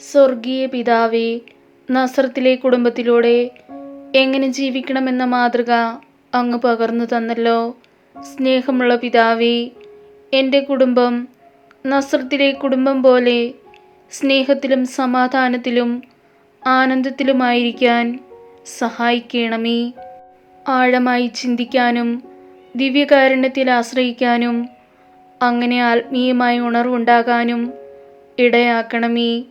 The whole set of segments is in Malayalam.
സ്വർഗീയ പിതാവേ നസ്രത്തിലെ കുടുംബത്തിലൂടെ എങ്ങനെ ജീവിക്കണമെന്ന മാതൃക അങ്ങ് പകർന്നു തന്നല്ലോ. സ്നേഹമുള്ള പിതാവേ എന്റെ കുടുംബം നസ്രത്തിലെ കുടുംബം പോലെ സ്നേഹത്തിലും സമാധാനത്തിലും ആനന്ദത്തിലുമായിരിക്കാൻ സഹായിക്കണമേ. ആഴമായി ചിന്തിക്കാനും ദിവ്യകാരുണ്യത്തിൽ ആശ്രയിക്കാനും അങ്ങനെ ആത്മീയമായ ഉണർവുണ്ടാകാനും ഇടയാക്കണമേ.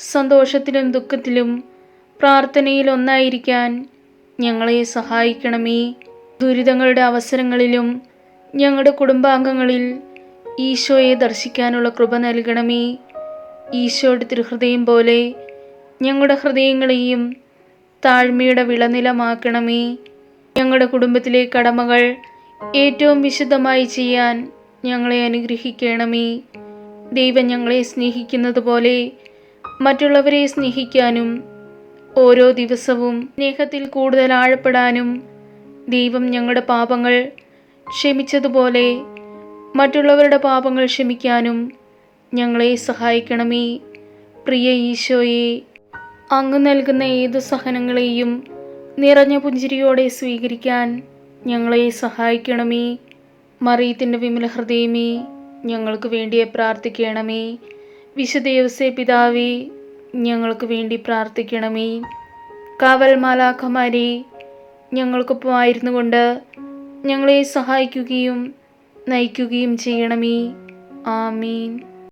സന്തോഷത്തിലും ദുഃഖത്തിലും പ്രാർത്ഥനയിൽ ഒന്നായിരിക്കാൻ ഞങ്ങളെ സഹായിക്കണമേ. ദുരിതങ്ങളുടെ അവസരങ്ങളിലും ഞങ്ങളുടെ കുടുംബാംഗങ്ങളിൽ ഈശോയെ ദർശിക്കാനുള്ള കൃപ നൽകണമേ. ഈശോയുടെ തിരുഹൃദയം പോലെ ഞങ്ങളുടെ ഹൃദയങ്ങളെയും താഴ്മയുടെ വിളനിലമാക്കണമേ. ഞങ്ങളുടെ കുടുംബത്തിലെ കടമകൾ ഏറ്റവും വിശുദ്ധമായി ചെയ്യാൻ ഞങ്ങളെ അനുഗ്രഹിക്കണമേ. ദൈവം ഞങ്ങളെ സ്നേഹിക്കുന്നത് പോലെ മറ്റുള്ളവരെ സ്നേഹിക്കാനും ഓരോ ദിവസവും സ്നേഹത്തിൽ കൂടുതൽ ആഴപ്പെടാനും ദൈവം ഞങ്ങളുടെ പാപങ്ങൾ ക്ഷമിച്ചതുപോലെ മറ്റുള്ളവരുടെ പാപങ്ങൾ ക്ഷമിക്കാനും ഞങ്ങളെ സഹായിക്കണമേ. പ്രിയ ഈശോയെ അങ്ങ് നൽകുന്ന ഏത് സഹനങ്ങളെയും നിറഞ്ഞ പുഞ്ചിരിയോടെ സ്വീകരിക്കാൻ ഞങ്ങളെ സഹായിക്കണമേ. മറിയത്തിന്റെ വിമല ഹൃദയമേ ഞങ്ങൾക്ക് വേണ്ടിയെ പ്രാർത്ഥിക്കണമേ. പിതാവി പിതാവേ ഞങ്ങൾക്ക് വേണ്ടി പ്രാർത്ഥിക്കണമേ. കാവൽ മാലാഖമാരെ ഞങ്ങൾക്കൊപ്പമായിരുന്നു കൊണ്ട് ഞങ്ങളെ സഹായിക്കുകയും നയിക്കുകയും ചെയ്യണമേ. ആമീൻ.